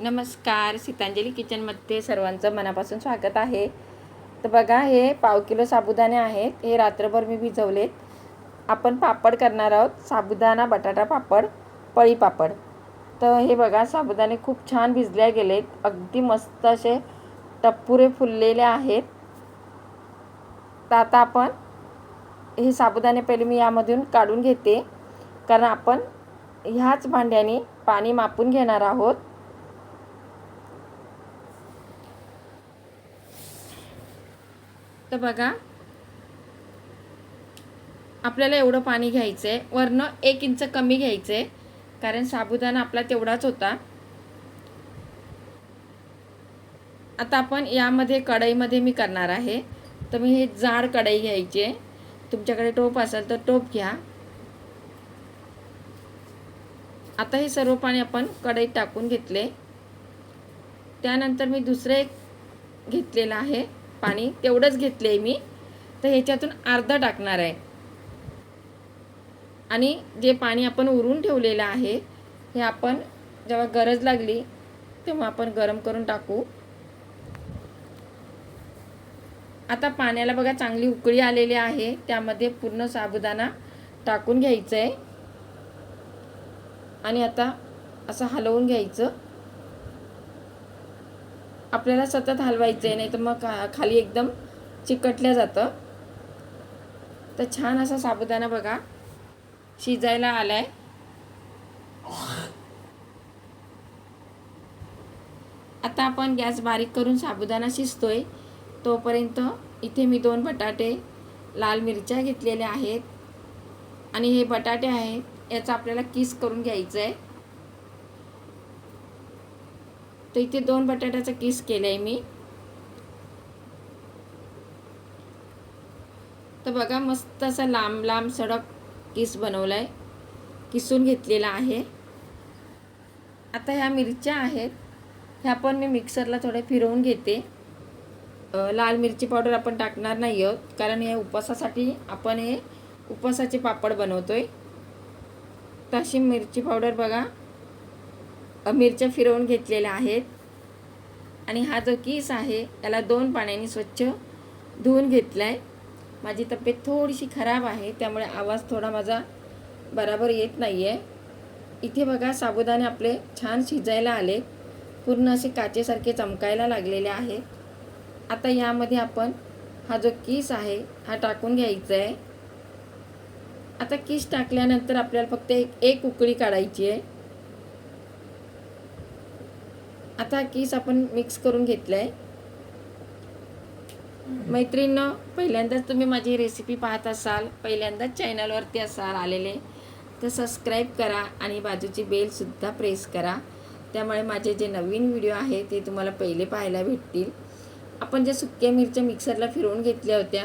नमस्कार सीतांजली किचनमध्ये सर्वांचं मनापासून स्वागत आहे. तर बघा हे पाव किलो साबुदाणे आहेत. हे रात्रभर मी भिजवलेत. आपण पापड करणार आहोत. साबुदाणा बटाटा पापड पळी पापड. तर हे बघा साबुदाणे खूप छान भिजले गेलेत. अगदी मस्त असे टप्पुरे फुललेले आहेत. तर आता आपण हे साबुदाणे पहिले मी यामधून काढून घेते. कारण आपण ह्याच भांड्याने पाणी मापून घेणार आहोत. तर बघा आपल्याला एवढं पाणी घ्यायचं आहे वरनं एक इंच कमी घ्यायचं आहे कारण साबुदाणा आपला तेवढाच होता. आता आपण यामध्ये कढईमध्ये मी करणार आहे. तर मी हे जाड कढई घ्यायची आहे. तुमच्याकडे टोप असेल तर टोप घ्या. आता हे सर्व पाणी आपण कढईत टाकून घेतले. त्यानंतर मी दुसरं एक घेतलेलं आहे. पाणी तेवढंच घेतले आहे मी तर ह्याच्यातून अर्धा टाकणार आहे. आणि जे पाणी आपण उरून ठेवलेलं आहे हे आपण जेव्हा गरज लागली तेव्हा आपण गरम करून टाकू. आता पाण्याला बघा चांगली उकळी आलेली आहे त्यामध्ये पूर्ण साबुदाणा टाकून घ्यायचं आहे आणि आता असं हलवून घ्यायचं. आपल्याला सतत हलवायचं आहे नाही तर मग खाली एकदम चिकटल्या जातं. तर छान असा साबुदाणा बघा. शिजायला आलाय. आता आपण गॅस बारीक करून साबुदाणा शिजतोय. तोपर्यंत इथे मी दोन बटाटे लाल मिरच्या घेतलेल्या आहेत. आणि हे बटाटे आहेत याचा आपल्याला किस करून घ्यायचं आहे तर इथे दोन बटाट्याचा किस केलं आहे मी. तर बघा मस्त असा लांब लांब सडक किस बनवला आहे किसून घेतलेला आहे. आता ह्या मिरच्या आहेत. ह्या पण मी मिक्सरला थोड्या फिरवून घेते. लाल मिरची पावडर आपण टाकणार नाही आहोत कारण हे उपवासासाठी आपण हे उपवासाचे पापड बनवतो आहे तशी मिरची पावडर बघा. मिरच्या फिरवून घेतलेल्या आहेत. आणि हा जो किस आहे त्याला दोन पाण्याने स्वच्छ धुवून घेतला आहे माझी तब्येत थोडीशी खराब आहे त्यामुळे आवाज थोडा माझा बराबर येत नाही आहे इथे बघा साबुदाणे आपले छान शिजायला आले. पूर्ण असे काचेसारखे चमकायला लागलेले आहेत. आता यामध्ये आपण हा जो किस आहे हा टाकून घ्यायचा आहे आता किस टाकल्यानंतर आपल्याला फक्त एक एक उकळी काढायची आहे आता किस आपण मिक्स करून घेतलं आहे मैत्रिणींनो पहिल्यांदाच तुम्ही माझी रेसिपी पाहत असाल पहिल्यांदाच चॅनलवरती असाल आलेले तर सबस्क्राईब करा आणि बाजूची बेलसुद्धा प्रेस करा. त्यामुळे माझे जे नवीन व्हिडिओ आहे ते तुम्हाला पहिले पाहायला भेटतील. आपण ज्या सुक्या मिरच्या मिक्सरला फिरवून घेतल्या होत्या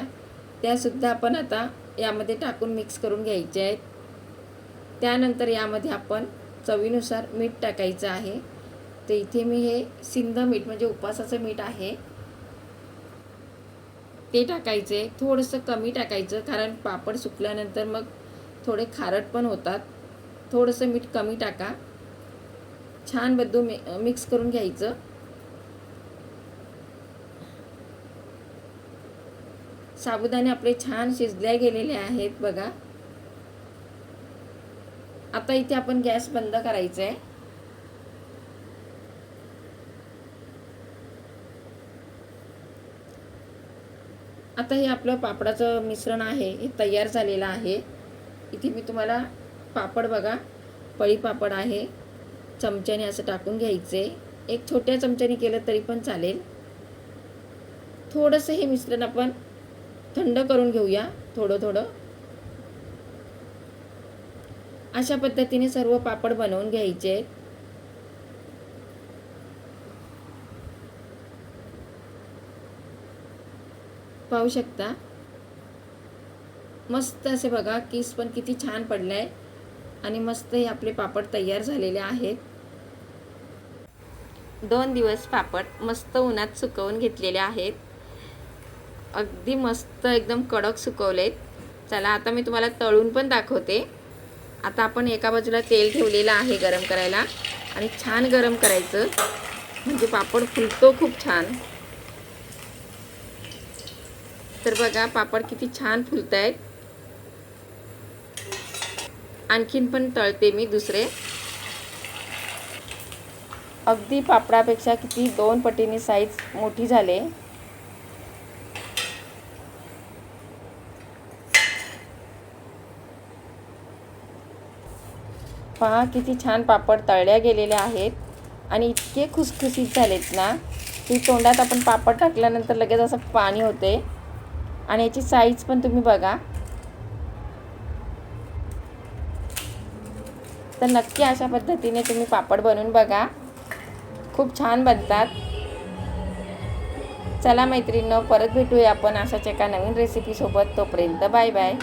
त्यासुद्धा आपण आता यामध्ये टाकून मिक्स करून घ्यायच्या आहेत. त्यानंतर यामध्ये आपण चवीनुसार मीठ टाकायचं आहे. तर इथे मी हे सिंध मीठ म्हणजे उपवासाचं मीठ आहे. ते टाकायचं आहे थोडंसं कमी टाकायचं कारण पापड सुकल्यानंतर मग थोडे खारट पण होतात. थोडंसं मीठ कमी टाका. छान बद्दू मि मिक्स करून घ्यायचं. साबुदाणे आपले छान शिजल्या गेलेले आहेत बघा. आता इथे आपण गॅस बंद करायचा आहे आता हे आपलं पापडाचं मिश्रण आहे हे तयार झालेलं आहे. इथे मी तुम्हाला पापड बघा. पळी पापड आहे. चमच्याने असं टाकून घ्यायचे. एक छोट्या चमच्याने केलं तरी पण चालेल. थोडंसं हे मिश्रण आपण थंड करून घेऊया. थोडं थोडं. अशा पद्धतीने सर्व पापड बनवून घ्यायचे. आहेत पाहू शकता. मस्त असे बघा किस पण किती छान पडलं आहे आणि मस्त हे आपले पापड तयार झालेले आहेत. दोन दिवस पापड मस्त उन्हात सुकवून घेतलेले आहेत. अगदी मस्त एकदम कडक सुकवलेत. चला आता मी तुम्हाला तळून पण दाखवते. आता आपण एका बाजूला तेल ठेवलेलं आहे गरम करायला. आणि छान गरम करायचं. म्हणजे पापड फुलतो खूप छान. तर बघा पापड किती छान फुलत आहेत आणखीन पण तळते मी दुसरे. अगदी पापडापेक्षा किती दोन पटीने साईज मोठी झाले. पहा किती छान पापड तळल्या गेलेले आहेत. आणि इतके खुसखुशीत झालेत ना की तोंडात आपण पापड टाकल्यानंतर लगेच असं पाणी होते आणि याची साईज पण तुम्ही बघा. तर नक्की अशा पद्धतीने तुम्ही पापड बनवून बघा. खूप छान बनतात. चला मैत्रिणीनं परत भेटूया आपण अशाच एका नवीन रेसिपीसोबत तोपर्यंत बाय बाय